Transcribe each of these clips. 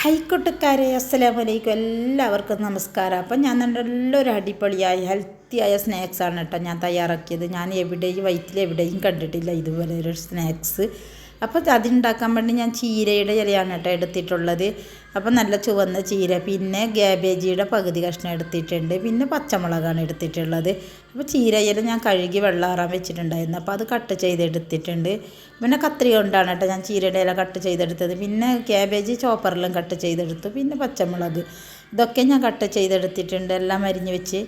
ഹൈക്കോട്ടുകാരെ അസ്സലാമലൈക്കും എല്ലാവർക്കും നമസ്കാരം. അപ്പം ഞാൻ നല്ലൊരു അടിപൊളിയായ ഹെൽത്തിയായ സ്നാക്സാണ് കേട്ടോ ഞാൻ തയ്യാറാക്കിയത്. ഞാൻ എവിടെയും വയറ്റിൽ എവിടെയും കണ്ടിട്ടില്ല ഇതുപോലെ ഒരു സ്നാക്സ്. അപ്പോൾ അതുണ്ടാക്കാൻ വേണ്ടി ഞാൻ ചീരയുടെ ഇലയാണ് കേട്ടോ എടുത്തിട്ടുള്ളത്. അപ്പോൾ നല്ല ചുവന്ന ചീര പിന്നെ ഗ്യാബേജിയുടെ പകുതി കഷ്ണം എടുത്തിട്ടുണ്ട്. പിന്നെ പച്ചമുളകാണ് എടുത്തിട്ടുള്ളത്. അപ്പോൾ ചീര ഇല ഞാൻ കഴുകി വെള്ളാറാൻ വെച്ചിട്ടുണ്ടായിരുന്നു. അപ്പോൾ അത് കട്ട് ചെയ്തെടുത്തിട്ടുണ്ട്. പിന്നെ കത്രിക കൊണ്ടാണ് കേട്ടോ ഞാൻ ചീരയുടെ ഇല കട്ട് ചെയ്തെടുത്തത്. പിന്നെ ക്യാബേജ് ചോപ്പറിലും കട്ട് ചെയ്തെടുത്തു. പിന്നെ പച്ചമുളക് ഇതൊക്കെ ഞാൻ കട്ട് ചെയ്തെടുത്തിട്ടുണ്ട് എല്ലാം അരിഞ്ഞ് വെച്ച്.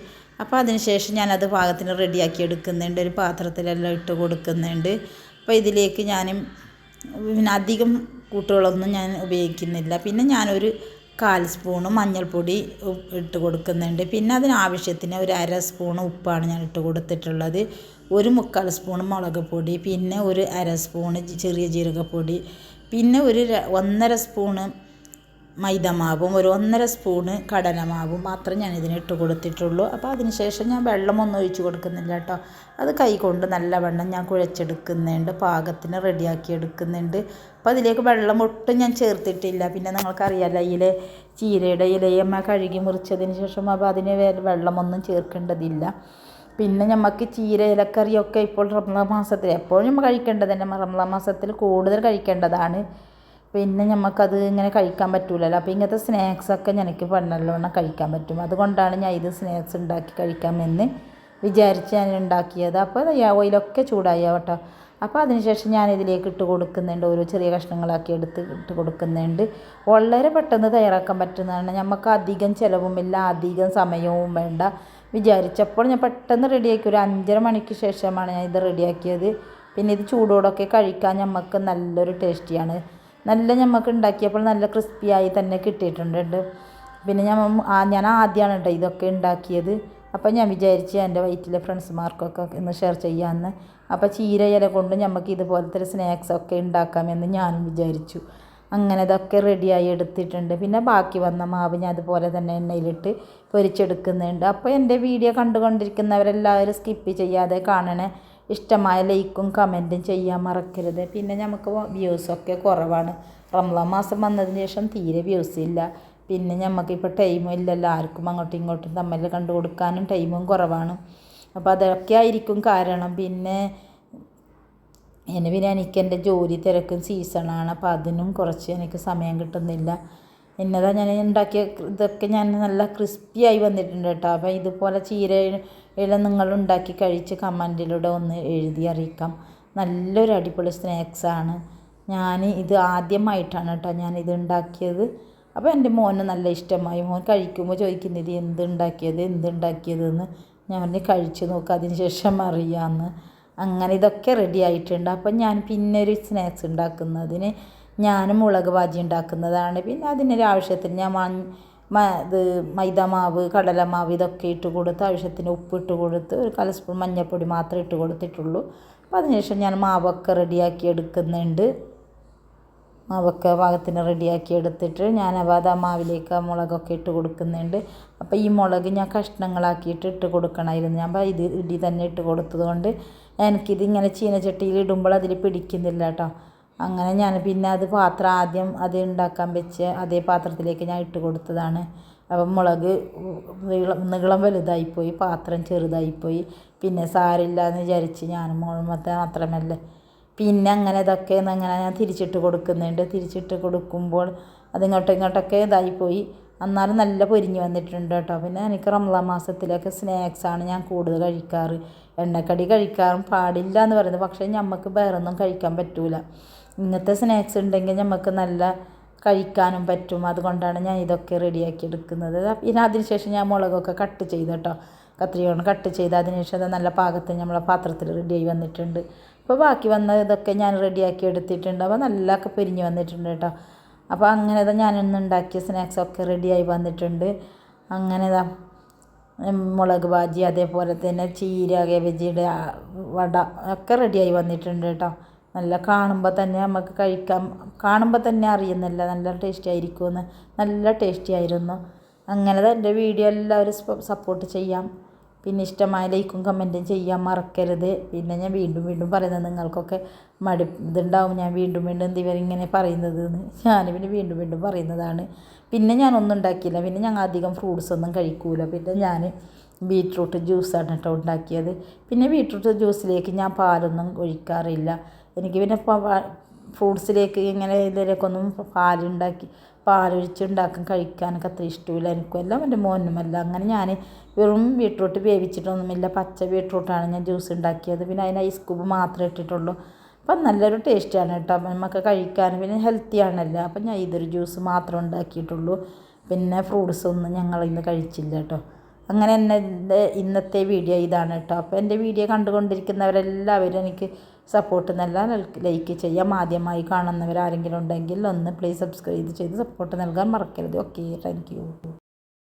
അപ്പോൾ അതിനുശേഷം ഞാനത് പാകത്തിന് റെഡിയാക്കി എടുക്കുന്നുണ്ട്. ഒരു പാത്രത്തിലെല്ലാം ഇട്ട് കൊടുക്കുന്നുണ്ട്. അപ്പോൾ ഇതിലേക്ക് ഞാനും പിന്നെ അധികം കൂട്ടുകളൊന്നും ഞാൻ ഉപയോഗിക്കുന്നില്ല. പിന്നെ ഞാനൊരു കാൽ സ്പൂണ് മഞ്ഞൾപ്പൊടി ഇട്ട് കൊടുക്കുന്നുണ്ട്. പിന്നെ അതിനാവശ്യത്തിന് ഒരു അര സ്പൂണ് ഉപ്പാണ് ഞാൻ ഇട്ട് കൊടുത്തിട്ടുള്ളത്. ഒരു മുക്കാൽ സ്പൂൺ മുളക് പൊടി പിന്നെ ഒരു അര സ്പൂണ് ചെറിയ ജീരകപ്പൊടി പിന്നെ ഒരു ഒന്നര സ്പൂണ് മൈദമാവും ഒരു ഒന്നര സ്പൂണ് കടലമാവും മാത്രം ഞാൻ ഇതിന് ഇട്ട് കൊടുത്തിട്ടുള്ളൂ. അപ്പോൾ അതിനുശേഷം ഞാൻ വെള്ളമൊന്നും ഒഴിച്ച് കൊടുക്കുന്നില്ല കേട്ടോ അത് കൈ കൊണ്ട് നല്ല വെള്ളം ഞാൻ കുഴച്ചെടുക്കുന്നുണ്ട് പാകത്തിന് റെഡിയാക്കി എടുക്കുന്നുണ്ട്. അപ്പോൾ അതിലേക്ക് വെള്ളം ഒട്ടും ഞാൻ ചേർത്തിട്ടില്ല. പിന്നെ നിങ്ങൾക്കറിയാമല്ലോ ഇതിലെ ചീരയുടെ ഇലയമ്മ കഴുകി മുറിച്ചതിന് ശേഷം അപ്പോൾ അതിന് വെള്ളമൊന്നും ചേർക്കേണ്ടതില്ല. പിന്നെ നമുക്ക് ചീര ഇലക്കറിയൊക്കെ ഇപ്പോൾ റംസാൻ മാസത്തിൽ എപ്പോഴും നമ്മൾ കഴിക്കേണ്ടത് തന്നെ. റംസാൻ മാസത്തിൽ കൂടുതൽ കഴിക്കേണ്ടതാണ്. പിന്നെ നമുക്കത് ഇങ്ങനെ കഴിക്കാൻ പറ്റില്ലല്ലോ അപ്പോൾ ഇങ്ങനത്തെ സ്നാക്സൊക്കെ എനിക്ക് നല്ലവണ്ണം കഴിക്കാൻ പറ്റും. അതുകൊണ്ടാണ് ഞാൻ ഇത് സ്നാക്സ് ഉണ്ടാക്കി കഴിക്കാമെന്ന് വിചാരിച്ച് ഞാൻ ഉണ്ടാക്കിയത് അപ്പോൾ ഓയിലൊക്കെ ചൂടായി കേട്ടോ അപ്പോൾ അതിനുശേഷം ഞാൻ ഇതിലേക്ക് ഇട്ട് കൊടുക്കുന്നുണ്ട്. ഓരോ ചെറിയ കഷ്ണങ്ങളാക്കി എടുത്ത് ഇട്ട് കൊടുക്കുന്നുണ്ട്. വളരെ പെട്ടെന്ന് തയ്യാറാക്കാൻ പറ്റുന്നതാണ്. നമുക്ക് അധികം ചിലവുമില്ല അധികം സമയവും വേണ്ട. വിചാരിച്ചപ്പോൾ ഞാൻ പെട്ടെന്ന് റെഡിയാക്കി ഒരു അഞ്ചര മണിക്ക് ശേഷമാണ് ഞാൻ ഇത് റെഡിയാക്കിയത് പിന്നെ ഇത് ചൂടോടൊക്കെ കഴിക്കാൻ നമുക്ക് നല്ലൊരു ടേസ്റ്റിയാണ് നല്ല ഞമ്മക്ക് ഉണ്ടാക്കിയപ്പോൾ നല്ല ക്രിസ്പിയായി തന്നെ കിട്ടിയിട്ടുണ്ട് പിന്നെ ഞാൻ ഞാൻ ആദ്യമാണ് കേട്ടോ ഇതൊക്കെ ഉണ്ടാക്കിയത്. അപ്പോൾ ഞാൻ വിചാരിച്ച് എന്റെ വയറ്റിലെ ഫ്രണ്ട്സുമാർക്കൊക്കെ ഒന്ന് ഷെയർ ചെയ്യാമെന്ന് അപ്പോൾ ചീര ഇല കൊണ്ട് നമുക്ക് ഇതുപോലത്തെ സ്നാക്സൊക്കെ ഉണ്ടാക്കാമെന്ന് ഞാനും വിചാരിച്ചു. അങ്ങനെ ഇതൊക്കെ റെഡിയായി എടുത്തിട്ടുണ്ട്. പിന്നെ ബാക്കി വന്ന മാവ് ഞാൻ അതുപോലെ തന്നെ എണ്ണയിലിട്ട് പൊരിച്ചെടുക്കുന്നുണ്ട്. അപ്പോൾ എന്റെ വീഡിയോ കണ്ടുകൊണ്ടിരിക്കുന്നവരെല്ലാവരും സ്കിപ്പ് ചെയ്യാതെ കാണണേ. ഇഷ്ടമായ ലൈക്കും കമന്റും ചെയ്യാൻ മറക്കരുത്. പിന്നെ നമുക്ക് വ്യൂസൊക്കെ കുറവാണ്. റംസാൻ മാസം വന്നതിന് ശേഷം തീരെ വ്യൂസ് ഇല്ല. പിന്നെ നമുക്കിപ്പോൾ ടൈമും ഇല്ലല്ലോ. ആർക്കും അങ്ങോട്ടും ഇങ്ങോട്ടും തമ്മിൽ കണ്ടു കൊടുക്കാനും ടൈമും കുറവാണ്. അപ്പോൾ അതൊക്കെ ആയിരിക്കും കാരണം. പിന്നെ എന്നെ പിന്നെ എനിക്ക് എന്റെ ജോലി തിരക്കും സീസണാണ് അപ്പോൾ അതിനും കുറച്ച് എനിക്ക് സമയം കിട്ടുന്നില്ല. എന്നതാ ഞാൻ ഉണ്ടാക്കിയ ഇതൊക്കെ ഞാൻ നല്ല ക്രിസ്പിയായി വന്നിട്ടുണ്ട് കേട്ടോ. അപ്പോൾ ഇതുപോലെ ചീര ഇല നിങ്ങൾ ഉണ്ടാക്കി കഴിച്ച് കമന്റിലൂടെ ഒന്ന് എഴുതി അറിയിക്കാം. നല്ലൊരു അടിപൊളി സ്നാക്സാണ്. ഞാൻ ഇത് ആദ്യമായിട്ടാണ് കേട്ടോ ഞാൻ ഇത് ഉണ്ടാക്കിയത്. അപ്പോൾ എന്റെ മോന് നല്ല ഇഷ്ടമായി. മോൻ കഴിക്കുമ്പോൾ ചോദിക്കുന്നത് എന്ത് ഉണ്ടാക്കിയത്? എന്ത് ഉണ്ടാക്കിയതെന്ന്? ഞാൻ കഴിച്ചു നോക്കുക അതിന് ശേഷം അറിയാമെന്ന് അങ്ങനെ ഇതൊക്കെ റെഡി ആയിട്ടുണ്ട്. അപ്പം ഞാൻ പിന്നെ ഒരു സ്നാക്സ് ഉണ്ടാക്കുന്നതിന് ഞാൻ മുളക് ഭാജി ഉണ്ടാക്കുന്നതാണ്. പിന്നെ അതിനൊരു ആവശ്യത്തിന് ഞാൻ ഇത് മൈദമാവ് കടലമാവ് ഇതൊക്കെ ഇട്ട് കൊടുത്ത് ആവശ്യത്തിന് ഉപ്പ് ഇട്ട് കൊടുത്ത് ഒരു കലസ്പൂൺ സ്പൂൺ മഞ്ഞൾപ്പൊടി മാത്രം ഇട്ട് കൊടുത്തിട്ടുള്ളൂ. അപ്പോൾ അതിനുശേഷം ഞാൻ മാവൊക്കെ റെഡിയാക്കി എടുക്കുന്നുണ്ട്. മാവൊക്കെ പാകത്തിന് റെഡിയാക്കി എടുത്തിട്ട് ഞാൻ അത് മാവിലേക്ക് മുളകൊക്കെ ഇട്ട് കൊടുക്കുന്നുണ്ട്. അപ്പോൾ ഈ മുളക് ഞാൻ കഷ്ണങ്ങളാക്കിയിട്ട് ഇട്ട് കൊടുക്കണമായിരുന്നു ഞാൻ ഇത് ഇടി തന്നെ ഇട്ട് കൊടുത്തത് കൊണ്ട് എനിക്കിത് ഇങ്ങനെ ചീനച്ചട്ടിയിൽ ഇടുമ്പോൾ അതിൽ പിടിക്കുന്നില്ല കേട്ടോ. അങ്ങനെ ഞാൻ പിന്നെ അത് പാത്രം ആദ്യം അത് ഉണ്ടാക്കാൻ വെച്ച് അതേ പാത്രത്തിലേക്ക് ഞാൻ ഇട്ട് കൊടുത്തതാണ്. അപ്പം മുളക് നീളം നീളം വലുതായിപ്പോയി പാത്രം ചെറുതായിപ്പോയി. പിന്നെ സാരില്ല എന്ന് വിചാരിച്ച് ഞാൻ മുളമത്തെ മാത്രമല്ല. പിന്നെ അങ്ങനെ ഇതൊക്കെ അങ്ങനെ ഞാൻ തിരിച്ചിട്ട് കൊടുക്കുന്നുണ്ട്. തിരിച്ചിട്ട് കൊടുക്കുമ്പോൾ അതിങ്ങോട്ടും ഇങ്ങോട്ടൊക്കെ ഇതായിപ്പോയി. എന്നാലും നല്ല പൊരിഞ്ഞ് വന്നിട്ടുണ്ട് കേട്ടോ. പിന്നെ എനിക്ക് റംസാൻ മാസത്തിലൊക്കെ സ്നാക്സാണ് ഞാൻ കൂടുതൽ കഴിക്കാറ്. എണ്ണക്കടി കഴിക്കാറും പാടില്ല എന്ന് പറയുന്നത്. പക്ഷേ നമുക്ക് വേറൊന്നും കഴിക്കാൻ പറ്റൂല. ഇങ്ങനത്തെ സ്നാക്സ് ഉണ്ടെങ്കിൽ നമുക്ക് നല്ല കഴിക്കാനും പറ്റും. അതുകൊണ്ടാണ് ഞാൻ ഇതൊക്കെ റെഡിയാക്കി എടുക്കുന്നത് പിന്നെ അതിനുശേഷം ഞാൻ മുളകൊക്കെ കട്ട് ചെയ്ത് കേട്ടോ. കൊണ്ട് കട്ട് ചെയ്ത് അതിനുശേഷം നല്ല പാകത്തിന് നമ്മളെ പാത്രത്തിൽ റെഡിയായി വന്നിട്ടുണ്ട്. അപ്പോൾ ബാക്കി വന്ന ഇതൊക്കെ ഞാൻ റെഡിയാക്കി എടുത്തിട്ടുണ്ട്. അപ്പോൾ നല്ലൊക്കെ പിരിഞ്ഞ് വന്നിട്ടുണ്ട് കേട്ടോ. അപ്പോൾ അങ്ങനെ ഞാൻ ഞാനിന്ന് ഉണ്ടാക്കിയ സ്നാക്സൊക്കെ റെഡിയായി വന്നിട്ടുണ്ട്. അങ്ങനെ മുളക് ഭാജി അതേപോലെ തന്നെ ചീര കേബേജിയുടെ വട ഒക്കെ റെഡിയായി വന്നിട്ടുണ്ട് കേട്ടോ. നല്ല കാണുമ്പോൾ തന്നെ നമുക്ക് കഴിക്കാം. കാണുമ്പോൾ തന്നെ അറിയുന്നില്ല. നല്ല ടേസ്റ്റി ആയിരിക്കുമെന്ന്. നല്ല ടേസ്റ്റി ആയിരുന്നു. അങ്ങനെ എന്റെ വീഡിയോ എല്ലാവരും സപ്പോർട്ട് ചെയ്യാം. പിന്നെ ഇഷ്ടമായ ലൈക്കും കമന്റും ചെയ്യാൻ മറക്കരുത്. പിന്നെ ഞാൻ വീണ്ടും വീണ്ടും പറയുന്നത് നിങ്ങൾക്കൊക്കെ മടി ഇതുണ്ടാവും. ഞാൻ വീണ്ടും വീണ്ടും എന്ത് ഇവരിങ്ങനെ പറയുന്നത് ഞാൻ പിന്നെ വീണ്ടും വീണ്ടും പറയുന്നതാണ്. പിന്നെ ഞാനൊന്നും ഉണ്ടാക്കിയില്ല. പിന്നെ ഞങ്ങൾ അധികം ഫ്രൂട്ട്സ് ഒന്നും കഴിക്കൂല. പിന്നെ ഞാൻ ബീട്രൂട്ട് ജ്യൂസാണ് കേട്ടോ ഉണ്ടാക്കിയത്. പിന്നെ ബീട്രൂട്ട് ജ്യൂസിലേക്ക് ഞാൻ പാലൊന്നും ഒഴിക്കാറില്ല. എനിക്ക് പിന്നെ ഫ്രൂട്ട്സിലേക്ക് ഇങ്ങനെ ഇതിലേക്കൊന്നും പാലുണ്ടാക്കി പാലൊഴിച്ച് ഉണ്ടാക്കാൻ കഴിക്കാനൊക്കെ അത്ര ഇഷ്ടമില്ല. എനിക്കുമല്ല എന്റെ മോനുമല്ല. അങ്ങനെ ഞാൻ വെറും ബീട്രൂട്ട് വേവിച്ചിട്ടൊന്നുമില്ല. പച്ച ബീട്രൂട്ടാണ് ഞാൻ ജ്യൂസ് ഉണ്ടാക്കിയത്. പിന്നെ അതിന് ഐസ് ക്യൂബ് മാത്രമേ ഇട്ടിട്ടുള്ളൂ. അപ്പം നല്ലൊരു ടേസ്റ്റാണ് കേട്ടോ. നമുക്ക് കഴിക്കാൻ പിന്നെ ഹെൽത്തി ആണല്ലോ. അപ്പം ഞാൻ ഇതൊരു ജ്യൂസ് മാത്രം ഉണ്ടാക്കിയിട്ടുള്ളൂ. പിന്നെ ഫ്രൂട്ട്സ് ഒന്നും ഞങ്ങൾ ഇന്ന് കഴിച്ചില്ല കേട്ടോ. അങ്ങനെ എന്റെ ഇന്നത്തെ വീഡിയോ ഇതാണ് കേട്ടോ. അപ്പോൾ എന്റെ വീഡിയോ കണ്ടുകൊണ്ടിരിക്കുന്നവരെല്ലാവരും എനിക്ക് സപ്പോർട്ട് നൽകാൻ ലൈക്ക് ചെയ്യാം. ആദ്യമായി കാണുന്നവരാരെങ്കിലും ഉണ്ടെങ്കിൽ ഒന്ന് പ്ലീസ് സബ്സ്ക്രൈബ് ചെയ്ത് സപ്പോർട്ട് നൽകാൻ മറക്കരുത്. Okay thank